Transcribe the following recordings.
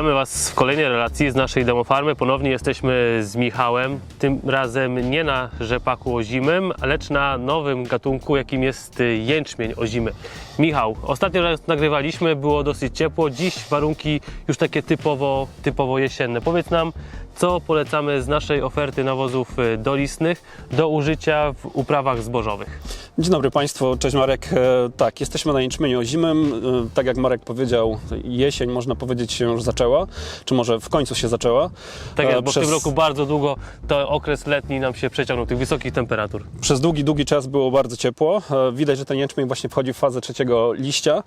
Witamy Was w kolejnej relacji z naszej demofarmy. Ponownie jesteśmy z Michałem. Tym razem nie na rzepaku ozimym, lecz na nowym gatunku, jakim jest y, jęczmień ozimy. Michał, ostatnio raz nagrywaliśmy, było dosyć ciepło. Dziś warunki już takie typowo, typowo jesienne. Powiedz nam, co polecamy z naszej oferty nawozów y, dolistnych do użycia w uprawach zbożowych. Dzień dobry Państwu, cześć Marek. E, Tak, jesteśmy na jęczmieniu zimym. E, Tak jak Marek powiedział, jesień można powiedzieć się już zaczęła, czy może w końcu się zaczęła. Tak E, jest, bo w tym roku bardzo długo to okres letni nam się przeciągnął, tych wysokich temperatur. Przez długi, długi czas było bardzo ciepło. Widać, że ten jęczmień właśnie wchodzi w fazę trzeciego liścia.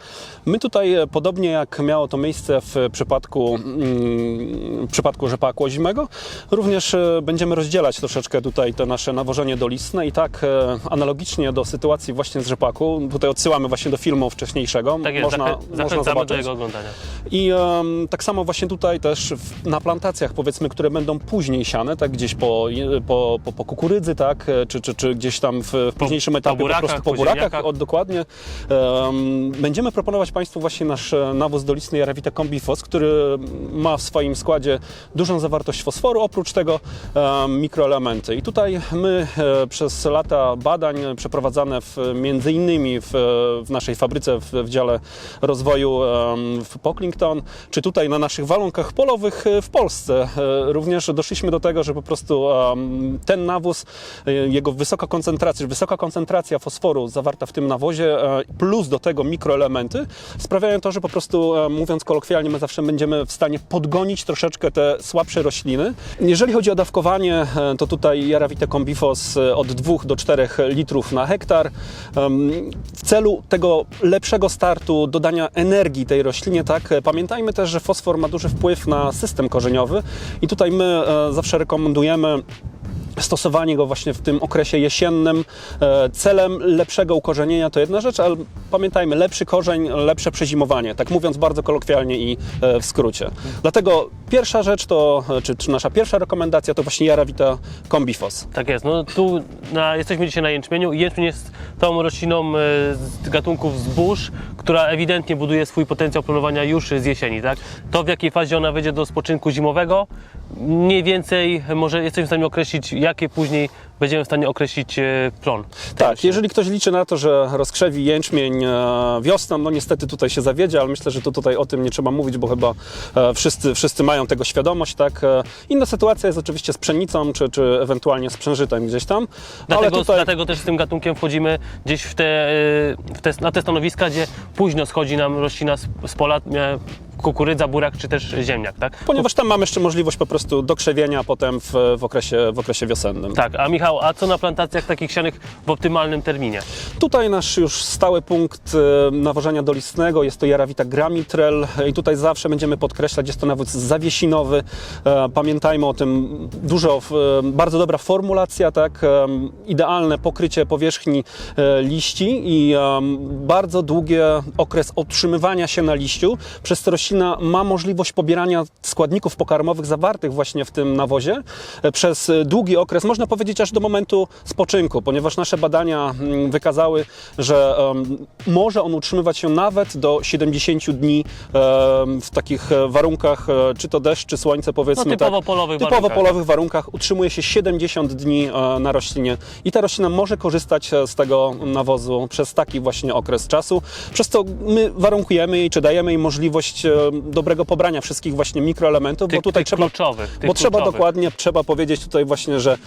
My tutaj, podobnie jak miało to miejsce w przypadku, mm, w przypadku rzepaku zimego, również będziemy rozdzielać troszeczkę tutaj to nasze nawożenie dolistne i tak analogicznie do sytuacji właśnie z rzepaku, tutaj odsyłamy właśnie do filmu wcześniejszego. Tak jest, można, można zachęcamy do zobaczyć. jego oglądania. I em, tak samo właśnie tutaj też w, na plantacjach, powiedzmy, które będą później siane, tak gdzieś po, po, po, po kukurydzy, tak, e, czy, czy, czy gdzieś tam w, w późniejszym etapie burakach, po prostu po po burakach, ziemniakach. o, dokładnie. Em, będziemy proponować Państwu właśnie nasz e, nawóz dolistny Jarawita Combifos, który ma w swoim składzie dużą zawartość fosforu, oprócz tego em, mikroelementy. I tutaj my e, przez lata badań przeprowadzane w, między innymi w, w naszej fabryce w, w dziale rozwoju w Pocklington, czy tutaj na naszych warunkach polowych e, w Polsce. E, Również doszliśmy do tego, że po prostu ten nawóz, e, jego wysoka koncentracja, wysoka koncentracja fosforu zawarta w tym nawozie, plus do tego mikroelementy, sprawiają to, że po prostu, mówiąc kolokwialnie, my zawsze będziemy w stanie podgonić troszeczkę te słabsze rośliny. Jeżeli chodzi o dawkowanie, to tutaj Jarawite Combifos od 2 do 4 litrów na hektar. Em, W celu tego lepszego startu, dodania energii tej roślinie, tak, pamiętajmy też, że fosfor ma duży wpływ na system korzeniowy i tutaj my e, zawsze rekomendujemy stosowanie go właśnie w tym okresie jesiennym e, celem lepszego ukorzenienia to jedna rzecz, ale pamiętajmy, lepszy korzeń, lepsze przezimowanie, tak mówiąc bardzo kolokwialnie i e, w skrócie. Dlatego pierwsza rzecz to, e, czy, czy nasza pierwsza rekomendacja to właśnie Jarawita Combifos. Tak jest. No tu na, jesteśmy dzisiaj na jęczmieniu i jęczmień jest tą rośliną z gatunków zbóż, która ewidentnie buduje swój potencjał planowania już z jesieni, tak? To w jakiej fazie ona wejdzie do spoczynku zimowego, mniej więcej może jesteśmy w stanie określić, jakie później będziemy w stanie określić e, plon. Tak, jeżeli ktoś liczy na to, że rozkrzewi jęczmień e, wiosną, no niestety tutaj się zawiedzie, ale myślę, że to tutaj o tym nie trzeba mówić, bo chyba e, wszyscy, wszyscy mają tego świadomość, tak. Inna sytuacja jest oczywiście z pszenicą, czy, czy ewentualnie z przężytem gdzieś tam, Dlatego, ale tutaj... dlatego też z tym gatunkiem wchodzimy gdzieś w te, w te, na te stanowiska, gdzie późno schodzi nam roślina z, z pola, kukurydza, burak czy też ziemniak, tak? Ponieważ tam mamy jeszcze możliwość po prostu dokrzewienia potem w, w, okresie, w okresie wiosennym. Tak, a Michał, a co na plantacjach takich sianych w optymalnym terminie? Tutaj nasz już stały punkt e, nawożenia dolistnego jest to Jarawita Gramitrel i tutaj zawsze będziemy podkreślać, jest to nawóz zawiesinowy. E, Pamiętajmy o tym, dużo, e, bardzo dobra formulacja, tak, e, idealne pokrycie powierzchni liści i bardzo długi okres otrzymywania się na liściu, przez co roślina ma możliwość pobierania składników pokarmowych zawartych właśnie w tym nawozie e, przez e, długi okres, można powiedzieć aż do momentu spoczynku, ponieważ nasze badania mm, wykazały, że może on utrzymywać się nawet do 70 dni em, w takich e, warunkach, e, czy to deszcz, czy słońce powiedzmy. No, typowo tak, polowych typowo warunkach. polowych warunkach utrzymuje się 70 dni e, na roślinie i ta roślina może korzystać e, z tego nawozu przez taki właśnie okres czasu, przez co my warunkujemy jej, czy dajemy jej możliwość e, dobrego pobrania wszystkich właśnie mikroelementów, Tych, bo tutaj trzeba kluczowych. Bo trzeba kluczowych. dokładnie, trzeba powiedzieć tutaj właśnie, że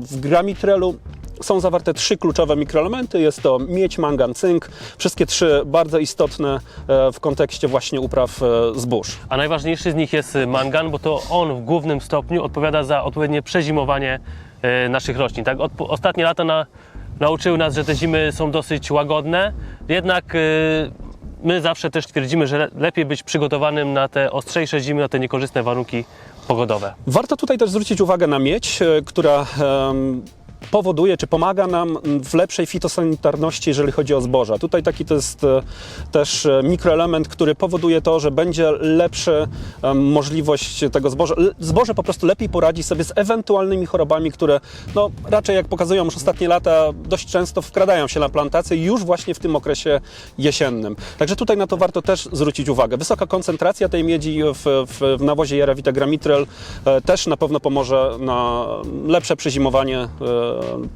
w gramitrelu są zawarte trzy kluczowe mikroelementy. Jest to miedź, mangan, cynk. Wszystkie trzy bardzo istotne e, w kontekście właśnie upraw e, zbóż. A najważniejszy z nich jest mangan, bo to on w głównym stopniu odpowiada za odpowiednie przezimowanie e, naszych roślin. Tak? Ostatnie lata na, nauczyły nas, że te zimy są dosyć łagodne, jednak e, my zawsze też twierdzimy, że le- lepiej być przygotowanym na te ostrzejsze zimy, na te niekorzystne warunki pogodowe. Warto tutaj też zwrócić uwagę na miedź, e, która em, powoduje, czy pomaga nam w lepszej fitosanitarności, jeżeli chodzi o zboża. Tutaj taki to jest e, też e, mikroelement, który powoduje to, że będzie lepsza możliwość tego zboża. Zboże po prostu lepiej poradzi sobie z ewentualnymi chorobami, które no, raczej jak pokazują już ostatnie lata, dość często wkradają się na plantację już właśnie w tym okresie jesiennym. Także tutaj na to warto też zwrócić uwagę. Wysoka koncentracja tej miedzi w, w, w nawozie Jarawita Gramitrel e, też na pewno pomoże na lepsze przezimowanie e,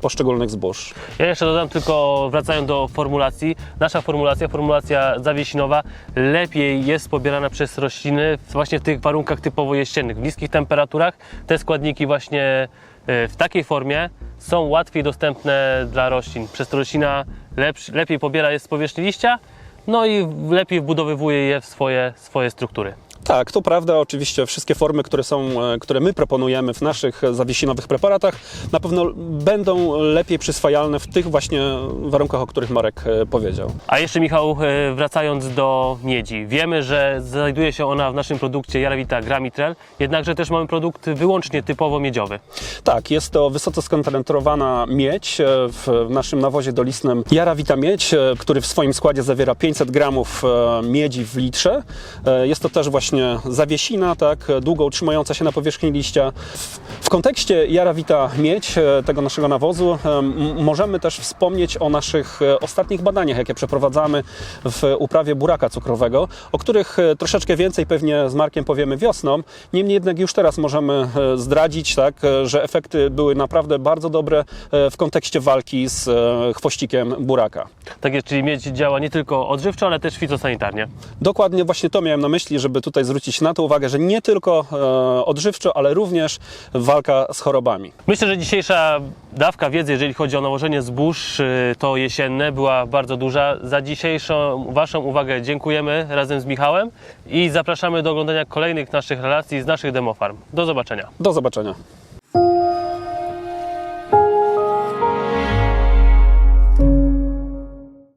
poszczególnych zbóż. Ja jeszcze dodam tylko, wracając do formulacji, nasza formulacja, formulacja zawiesinowa, lepiej jest pobierana przez rośliny właśnie w tych warunkach typowo jesiennych. W niskich temperaturach te składniki właśnie e, w takiej formie są łatwiej dostępne dla roślin. Przez to roślina lepiej pobiera je z powierzchni liścia, no i lepiej wbudowywuje je w swoje, swoje struktury. Tak, to prawda. Oczywiście wszystkie formy, które są, e, które my proponujemy w naszych zawiesinowych preparatach, na pewno będą lepiej przyswajalne w tych właśnie warunkach, o których Marek e, powiedział. A jeszcze Michał, e, wracając do miedzi. Wiemy, że znajduje się ona w naszym produkcie Jarawita Gramitrel, jednakże też mamy produkt wyłącznie typowo miedziowy. Tak, jest to wysoce skoncentrowana miedź w naszym nawozie dolistnym Jarawita Miedź, który w swoim składzie zawiera 500 gramów miedzi w litrze. Jest to też właśnie zawiesina, tak, długo utrzymująca się na powierzchni liścia. W, kontekście Jarawita Miedź, e, tego naszego nawozu, e, możemy też wspomnieć o naszych e, ostatnich badaniach, jakie przeprowadzamy w uprawie buraka cukrowego, o których troszeczkę więcej pewnie z Markiem powiemy wiosną. Niemniej jednak już teraz możemy zdradzić, tak, że efekty były naprawdę bardzo dobre w kontekście walki z chwościkiem buraka. Tak jest, czyli miedź działa nie tylko odżywczo, ale też fitosanitarnie. Dokładnie właśnie to miałem na myśli, żeby tutaj zwrócić na to uwagę, że nie tylko e, odżywczo, ale również walka z chorobami. Myślę, że dzisiejsza dawka wiedzy, jeżeli chodzi o nałożenie zbóż, y, to jesienne, była bardzo duża. Za dzisiejszą Waszą uwagę dziękujemy razem z Michałem i zapraszamy do oglądania kolejnych naszych relacji z naszych demofarm. Do zobaczenia. Do zobaczenia.